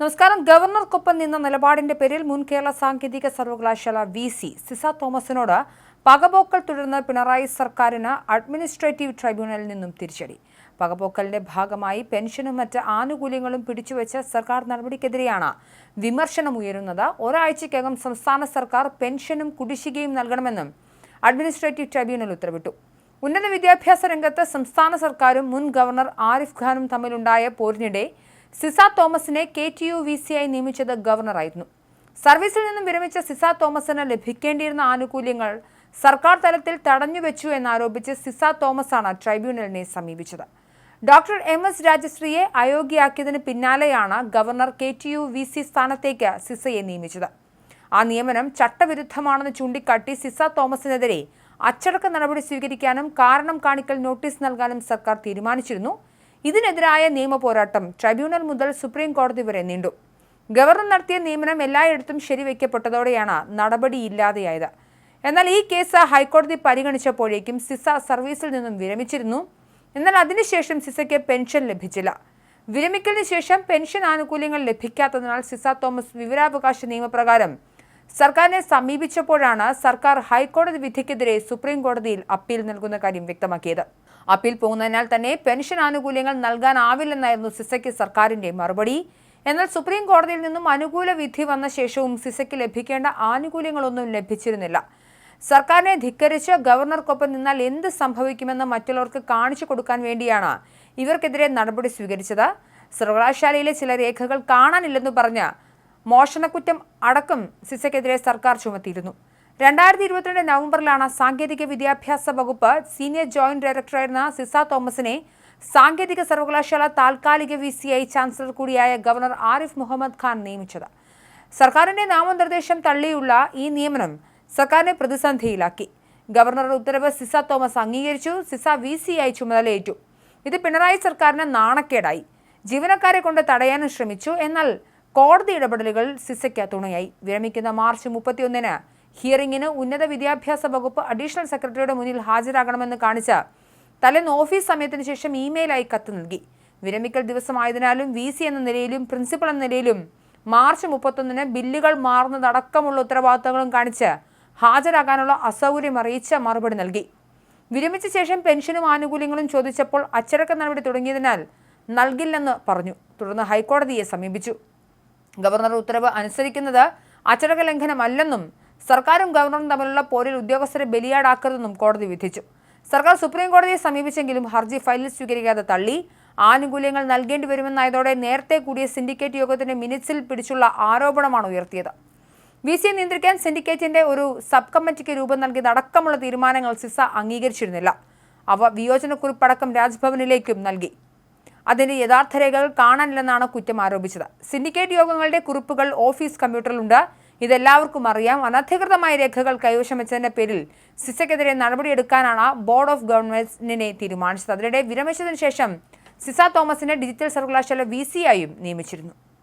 നമസ്കാരം. ഗവർണർക്കൊപ്പം നിന്ന നിലപാടിന്റെ പേരിൽ മുൻ കേരള സാങ്കേതിക സർവകലാശാല വി സി സിസ തോമസിനോട് പകപോക്കൽ തുടർന്ന് പിണറായി സർക്കാരിന് അഡ്മിനിസ്ട്രേറ്റീവ് ട്രൈബ്യൂണലിൽ നിന്നും തിരിച്ചടി. പകപോക്കലിന്റെ ഭാഗമായി പെൻഷനും മറ്റ് ആനുകൂല്യങ്ങളും പിടിച്ചുവെച്ച സർക്കാർ നടപടിക്കെതിരെയാണ് വിമർശനം ഉയരുന്നത്. ഒരാഴ്ചയ്ക്കകം സംസ്ഥാന സർക്കാർ പെൻഷനും കുടിശ്ശികയും നൽകണമെന്നും അഡ്മിനിസ്ട്രേറ്റീവ് ട്രൈബ്യൂണൽ ഉത്തരവിട്ടു. ഉന്നത വിദ്യാഭ്യാസ രംഗത്ത് സംസ്ഥാന സർക്കാരും മുൻ ഗവർണർ ആരിഫ് ഖാനും തമ്മിലുണ്ടായ പോരിനിടെ സിസ തോമസിനെ K T U V C ആയി നിയമിച്ചത് ഗവർണറായിരുന്നു. സർവീസിൽ നിന്നും വിരമിച്ച സിസ തോമസിന് ലഭിക്കേണ്ടിയിരുന്ന ആനുകൂല്യങ്ങൾ സർക്കാർ തലത്തിൽ തടഞ്ഞുവെച്ചു എന്നാരോപിച്ച് സിസ തോമസാണ് ട്രൈബ്യൂണലിനെ സമീപിച്ചത്. ഡോക്ടർ എം എസ് രാജശ്രീയെ അയോഗ്യയാക്കിയതിന് പിന്നാലെയാണ് governor K T U V C സ്ഥാനത്തേക്ക് സിസയെ നിയമിച്ചത്. ആ നിയമനം ചട്ടവിരുദ്ധമാണെന്ന് ചൂണ്ടിക്കാട്ടി സിസ തോമസിനെതിരെ അച്ചടക്ക നടപടി സ്വീകരിക്കാനും കാരണം കാണിക്കൽ നോട്ടീസ് നൽകാനും സർക്കാർ തീരുമാനിച്ചിരുന്നു. ഇതിനെതിരായ നിയമ പോരാട്ടം ട്രൈബ്യൂണൽ മുതൽ സുപ്രീം കോടതി വരെ നീണ്ടു. ഗവർണർ നടത്തിയ നിയമനം എല്ലായിടത്തും ശരിവെക്കപ്പെട്ടതോടെയാണ് നടപടിയില്ലാതെയായത്. എന്നാൽ ഈ കേസ് ഹൈക്കോടതി പരിഗണിച്ചപ്പോഴേക്കും സിസ സർവീസിൽ നിന്നും വിരമിച്ചിരുന്നു. എന്നാൽ അതിനുശേഷം സിസയ്ക്ക് പെൻഷൻ ലഭിച്ചില്ല. വിരമിക്കലിന് ശേഷം പെൻഷൻ ആനുകൂല്യങ്ങൾ ലഭിക്കാത്തതിനാൽ സിസ തോമസ് വിവരാവകാശ നിയമപ്രകാരം സർക്കാരിനെ സമീപിച്ചപ്പോഴാണ് സർക്കാർ ഹൈക്കോടതി വിധിക്കെതിരെ സുപ്രീം കോടതിയിൽ അപ്പീൽ നൽകുന്ന കാര്യം വ്യക്തമാക്കിയത്. അപ്പീൽ പോകുന്നതിനാൽ തന്നെ പെൻഷൻ ആനുകൂല്യങ്ങൾ നൽകാനാവില്ലെന്നായിരുന്നു സിസയ്ക്ക് സർക്കാരിന്റെ മറുപടി. എന്നാൽ സുപ്രീം കോടതിയിൽ നിന്നും അനുകൂല വിധി വന്ന ശേഷവും സിസയ്ക്ക് ലഭിക്കേണ്ട ആനുകൂല്യങ്ങളൊന്നും ലഭിച്ചിരുന്നില്ല. സർക്കാരിനെ ധിക്കരിച്ച് ഗവർണർക്കൊപ്പം നിന്നാൽ എന്ത് സംഭവിക്കുമെന്ന് മറ്റുള്ളവർക്ക് കാണിച്ചു കൊടുക്കാൻ വേണ്ടിയാണ് ഇവർക്കെതിരെ നടപടി സ്വീകരിച്ചത്. സർവകലാശാലയിലെ ചില രേഖകൾ കാണാനില്ലെന്ന് പറഞ്ഞ് മോഷണക്കുറ്റം അടക്കം സിസയ്ക്കെതിരെ സർക്കാർ ചുമത്തിയിരുന്നു. രണ്ടായിരത്തി ഇരുപത്തിരണ്ട് നവംബറിലാണ് സാങ്കേതിക വിദ്യാഭ്യാസ വകുപ്പ് സീനിയർ ജോയിന്റ് ഡയറക്ടറായിരുന്ന സിസ തോമസിനെ സാങ്കേതിക സർവകലാശാല താൽക്കാലിക വി സി ഐ ചാൻസലർ കൂടിയായ ഗവർണർ ആരിഫ് മുഹമ്മദ് ഖാൻ നിയമിച്ചത്. സർക്കാരിന്റെ നാമനിർദ്ദേശം തള്ളിയുള്ള ഈ നിയമനം സർക്കാരിനെ പ്രതിസന്ധിയിലാക്കി. ഗവർണറുടെ ഉത്തരവ് സിസ തോമസ് അംഗീകരിച്ചു സിസ വി സി ഐ ചുമതലയേറ്റു. ഇത് പിണറായി സർക്കാരിന് നാണക്കേടായി. ജീവനക്കാരെ കൊണ്ട് തടയാനും ശ്രമിച്ചു എന്നാൽ കോടതി ഇടപെടലുകൾ സിസയ്ക്ക് തുണയായി. വിരമിക്കുന്ന മാർച്ച് മുപ്പത്തിയൊന്നിന് ഹിയറിംഗിന് ഉന്നത വിദ്യാഭ്യാസ വകുപ്പ് അഡീഷണൽ സെക്രട്ടറിയുടെ മുന്നിൽ ഹാജരാകണമെന്ന് കാണിച്ച തലേന്ന് ഓഫീസ് സമയത്തിന് ശേഷം ഇമെയിലായി കത്ത് നൽകി. വിരമിക്കൽ ദിവസമായതിനാലും വി സി എന്ന നിലയിലും പ്രിൻസിപ്പൽ എന്ന നിലയിലും മാർച്ച് മുപ്പത്തൊന്നിന് ബില്ലുകൾ മാറുന്നതടക്കമുള്ള ഉത്തരവാദിത്തങ്ങളും കാണിച്ച് ഹാജരാകാനുള്ള അസൗകര്യം അറിയിച്ച മറുപടി നൽകി. വിരമിച്ച ശേഷം പെൻഷനും ആനുകൂല്യങ്ങളും ചോദിച്ചപ്പോൾ അച്ചടക്ക നടപടി തുടങ്ങിയതിനാൽ നൽകില്ലെന്ന് പറഞ്ഞു. തുടർന്ന് ഹൈക്കോടതിയെ സമീപിച്ചു. ഗവർണർ ഉത്തരവ് അനുസരിക്കുന്നത് അച്ചടക്ക ലംഘനമല്ലെന്നും സർക്കാരും ഗവർണറും തമ്മിലുള്ള പോരിൽ ഉദ്യോഗസ്ഥരെ ബലിയാടാക്കരുതെന്നും കോടതി വിധിച്ചു. സർക്കാർ സുപ്രീം കോടതിയെ സമീപിച്ചെങ്കിലും ഹർജി ഫയലിൽ സ്വീകരിക്കാതെ തള്ളി. ആനുകൂല്യങ്ങൾ നൽകേണ്ടി വരുമെന്നായതോടെ നേരത്തെ കൂടിയ സിൻഡിക്കേറ്റ് യോഗത്തിന്റെ മിനിറ്റ്സിൽ പിടിച്ചുള്ള ആരോപണമാണ് ഉയർത്തിയത്. വി സി നിയന്ത്രിക്കാൻ സിൻഡിക്കേറ്റിന്റെ ഒരു സബ് കമ്മിറ്റിക്ക് രൂപം നൽകിയതടക്കമുള്ള തീരുമാനങ്ങൾ സിസ അംഗീകരിച്ചിരുന്നില്ല. അവ വിയോജനക്കുറിപ്പടക്കം രാജ്ഭവനിലേക്കും നൽകി. അതിന്റെ യഥാർത്ഥ രേഖകൾ കാണാനില്ലെന്നാണ് കുറ്റം ആരോപിച്ചത്. സിൻഡിക്കേറ്റ് യോഗങ്ങളുടെ കുറിപ്പുകൾ ഓഫീസ് കമ്പ്യൂട്ടറിലുണ്ട്. ഇതെല്ലാവർക്കും അറിയാം. അനധികൃതമായ രേഖകൾ കൈവശം വെച്ചതിന്റെ പേരിൽ സിസയ്ക്കെതിരെ നടപടിയെടുക്കാനാണ് ബോർഡ് ഓഫ് ഗവർണേഴ്സിനെ തീരുമാനിച്ചത്. അതിനിടെ വിരമിച്ചതിനു ശേഷം സിസ തോമസിനെ ഡിജിറ്റൽ സർവകലാശാല വി സിയായും നിയമിച്ചിരുന്നു.